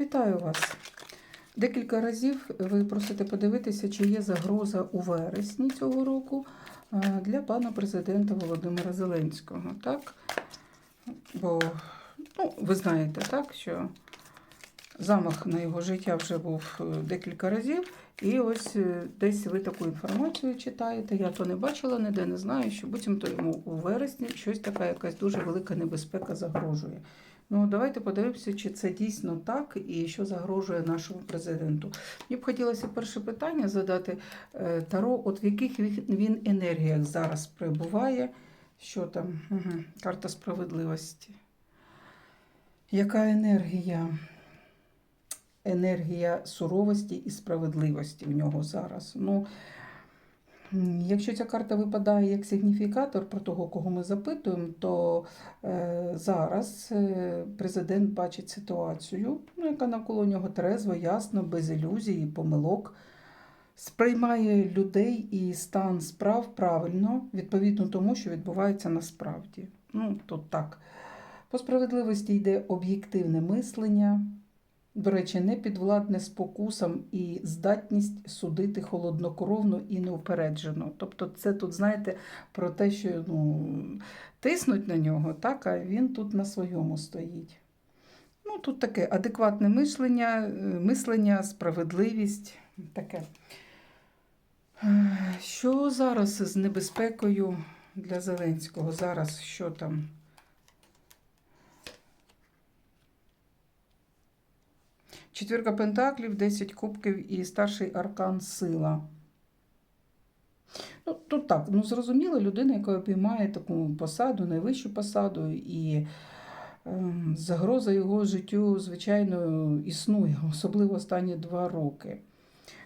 Вітаю вас. Декілька разів ви просите подивитися, чи є загроза у вересні цього року е, для пана президента Володимира Зеленського. Так? Бо ну, ви знаєте, так, що замах на його життя вже був е, декілька разів. І ось е, десь ви таку інформацію читаєте. Я то не бачила, ніде не знаю, що буцімто йому у вересні щось така якась дуже велика небезпека загрожує. Ну, давайте подивимося, чи це дійсно так і що загрожує нашому президенту. Мені б хотілося перше питання задати Е, Таро, от в яких він- енергіях зараз перебуває. Що там? Угу. Карта справедливості. Яка енергія? Енергія суровості і справедливості в нього зараз. Ну, якщо ця карта випадає як сигніфікатор про того, кого ми запитуємо, то е, зараз е, президент бачить ситуацію, ну, яка навколо нього трезво, ясно, без ілюзій помилок. Сприймає людей і стан справ правильно, відповідно тому, що відбувається насправді. Ну, тут так. По справедливості йде об'єктивне мислення, до речі, не підвладне спокусам і здатність судити холоднокровно і неупереджено. Тобто, це тут, знаєте, про те, що ну, тиснуть на нього, так, а він тут на своєму стоїть. Ну, тут таке адекватне мислення, е, мислення, справедливість, таке. Е, Що зараз з небезпекою для Зеленського? Зараз що там? Четвірка пентаклів, 10 кубків і старший аркан сила. Ну, тут так, ну зрозуміло, людина, яка обіймає таку посаду, найвищу посаду, і ем, загроза його життю, звичайно, існує, особливо останні два роки.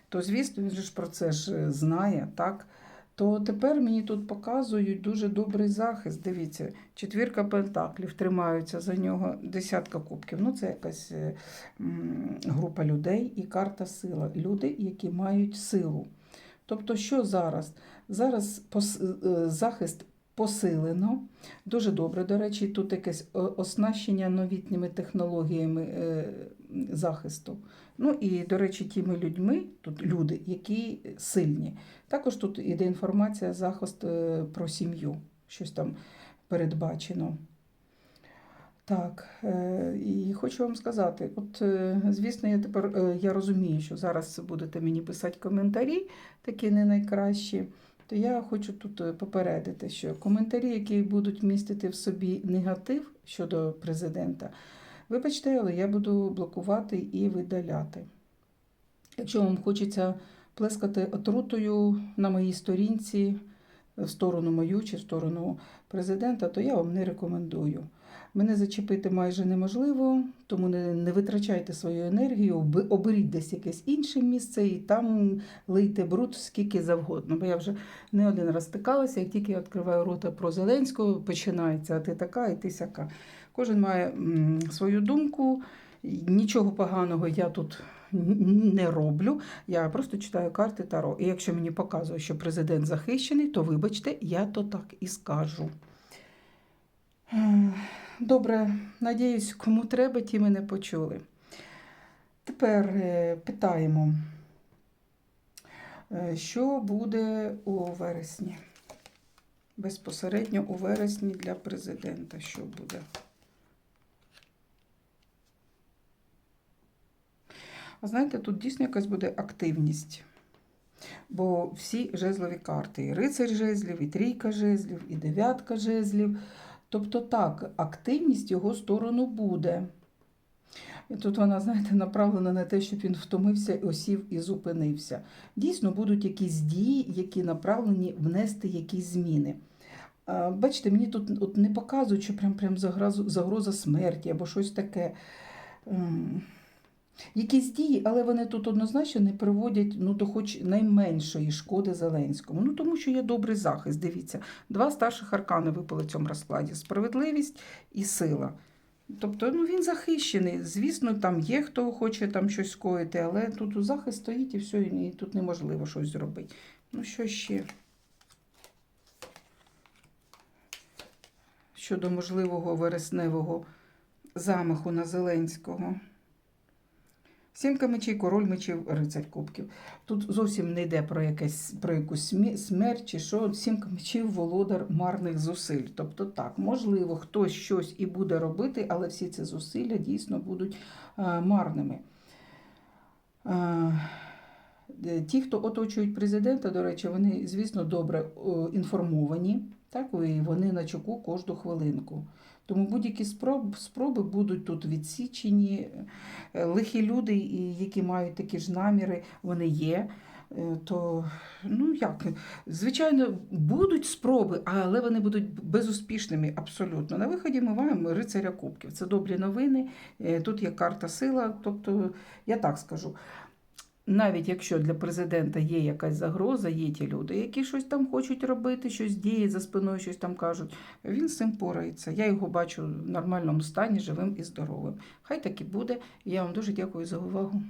То, звісно, він ж про це ж е, знає, так? То тепер мені тут показують дуже добрий захист. Дивіться, четвірка пентаклів тримаються за нього, десятка кубків. Ну, це якась е, група людей і карта сила. Люди, які мають силу. Тобто, що зараз? Зараз е, захист посилено, дуже добре, до речі, тут якесь оснащення новітніми технологіями е, захисту. Ну і, до речі, тими людьми, тут люди, які сильні. Також тут іде інформація, захист е, про сім'ю, щось там передбачено. Так, е, і хочу вам сказати, от, е, звісно, я тепер е, я розумію, що зараз будете мені писати коментарі, такі не найкращі. То я хочу тут е, попередити, що коментарі, які будуть містити в собі негатив щодо президента, вибачте, але я буду блокувати і видаляти. Якщо вам хочеться плескати отрутою на моїй сторінці в сторону мою чи в сторону президента, то я вам не рекомендую. Мене зачепити майже неможливо, тому не, не витрачайте свою енергію, оберіть десь якесь інше місце і там лийте бруд скільки завгодно. Бо я вже не один раз стикалася, як тільки я відкриваю рота про Зеленського, починається, а ти така, і ти сяка. Кожен має свою думку. Нічого поганого я тут не роблю. Я просто читаю карти Таро. І якщо мені показує, що президент захищений, то вибачте, я то так і скажу. Добре, надіюсь, кому треба, ті мене почули. Тепер е, питаємо, е, що буде у вересні? Безпосередньо у вересні для президента. Що буде? А знаєте, тут дійсно якась буде активність. Бо всі жезлові карти, і рицарь жезлів, і трійка жезлів, і дев'ятка жезлів. Тобто так, активність його сторону буде. І тут вона, знаєте, направлена на те, щоб він втомився, осів і зупинився. Дійсно, будуть якісь дії, які направлені внести якісь зміни. Бачите, мені тут от не показують, що прям, прям загроза, смерті або щось таке. Якісь дії, але вони тут однозначно не приводять ну, до хоч найменшої шкоди Зеленському. Ну тому що є добрий захист. Дивіться, два старших аркани випали в цьому розкладі: справедливість і сила. Тобто ну, він захищений. Звісно, там є хто хоче там щось скоїти, але тут захист стоїть і все, і тут неможливо щось зробити. Ну, що ще? Щодо можливого вересневого замаху на Зеленського. Сімка мечей, король мечів, рицарь кубків. Тут зовсім не йде про, якесь, про якусь смерть чи що. Сімка мечів володар марних зусиль. Тобто так, можливо, хтось щось і буде робити, але всі ці зусилля дійсно будуть е, марними. Е, Ті, хто оточують президента, до речі, вони, звісно, добре інформовані, так, і вони на чеку кожну хвилинку. Тому будь-які спроб, спроби будуть тут відсічені. Е, Лихі люди, які мають такі ж наміри, вони є. Е, То, ну як, звичайно, будуть спроби, але вони будуть безуспішними абсолютно. На виході ми маємо рицаря кубків. Це добрі новини. Е, Тут є карта сила. Тобто, я так скажу. Навіть якщо для президента є якась загроза, є ті люди, які щось там хочуть робити, щось діє за спиною, щось там кажуть, він з цим порається. Я його бачу в нормальному стані, живим і здоровим. Хай так і буде. Я вам дуже дякую за увагу.